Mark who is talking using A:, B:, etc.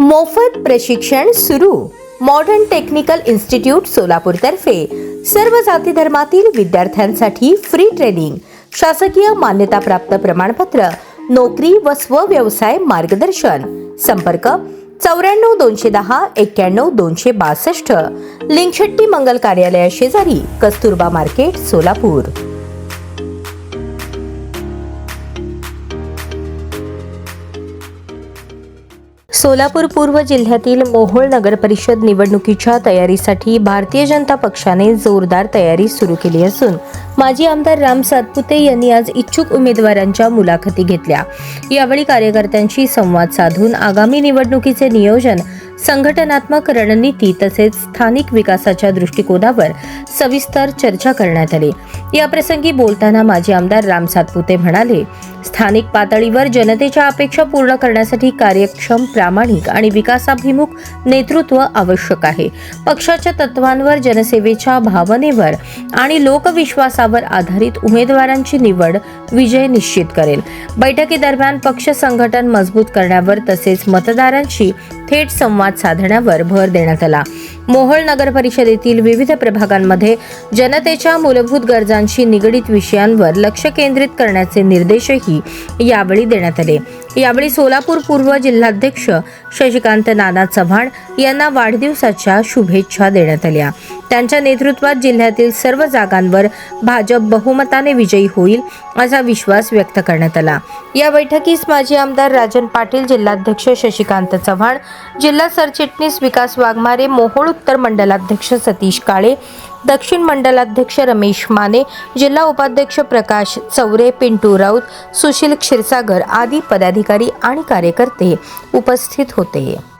A: मोफत प्रशिक्षण सुरू. मॉडर्न टेक्निकल इन्स्टिट्यूट सोलापूरतर्फे सर्व जाती धर्मातील विद्यार्थ्यांसाठी फ्री ट्रेनिंग शासकीय मान्यताप्राप्त प्रमाणपत्र नोकरी व स्वव्यवसाय मार्गदर्शन. संपर्क चौऱ्याण्णव दोनशे दहा एक्क्याण्णव दोनशे बासष्ट. लिंगशेट्टी मंगल कार्यालया शेजारी कस्तुरबा मार्केट सोलापूर. सोलापूर पूर्व जिल्ह्यातील मोहोळ नगर परिषद निवडणुकीच्या तयारीसाठी भारतीय जनता पक्षाने जोरदार तयारी सुरू केली असून माजी आमदार राम सातपुते यांनी आज इच्छुक उमेदवारांच्या मुलाखती घेतल्या. यावेळी कार्यकर्त्यांशी संवाद साधून आगामी निवडणुकीचे नियोजन संघटनात्मक रणनीती तसेच स्थानिक विकासाच्या दृष्टिकोनावर सविस्तर चर्चा करण्यात आली. याप्रसंगी बोलताना माजी आमदार राम सातपुते म्हणाले स्थानिक पातळीवर जनतेच्या अपेक्षा पूर्ण करण्यासाठी कार्यक्षम प्रामाणिक आणि विकासाभिमुख नेतृत्व आवश्यक आहे. पक्षाच्या तत्वांवर जनसेवेच्या भावनेवर आणि लोकविश्वासावर आधारित उमेदवारांची निवड विजय निश्चित करेल. बैठकीदरम्यान पक्ष संघटन मजबूत करण्यावर तसेच मतदारांशी थेट संवाद साधण्यावर भर देण्यात आला. मोहोळ नगर परिषदेतील विविध प्रभागांमध्ये जनतेच्या मूलभूत गरजांशी निगडीत विषयांवर लक्ष केंद्रित करण्याचे निर्देशही यावेळी देण्यात आले. यावेळी सोलापूर पूर्व जिल्हाध्यक्ष शशिकांत नाना चव्हाण यांना वाढदिवसाच्या शुभेच्छा देण्यात आल्या. त्यांच्या नेतृत्वात जिल्ह्यातील सर्व जागांवर भाजप बहुमताने विजयी होईल असा विश्वास व्यक्त करण्यात आला. या बैठकीस माजी आमदार राजन पाटील जिल्हाध्यक्ष शशिकांत चव्हाण जिल्हा सरचिटणीस विकास वाघमारे मोहोळ उत्तर मंडलाध्यक्ष सतीश काळे दक्षिण मंडलाध्यक्ष रमेश माने जिल्हा उपाध्यक्ष प्रकाश चौरे पिंटू राऊत सुशील क्षीरसागर आदी पदाधिकारी आणि कार्यकर्ते उपस्थित होते.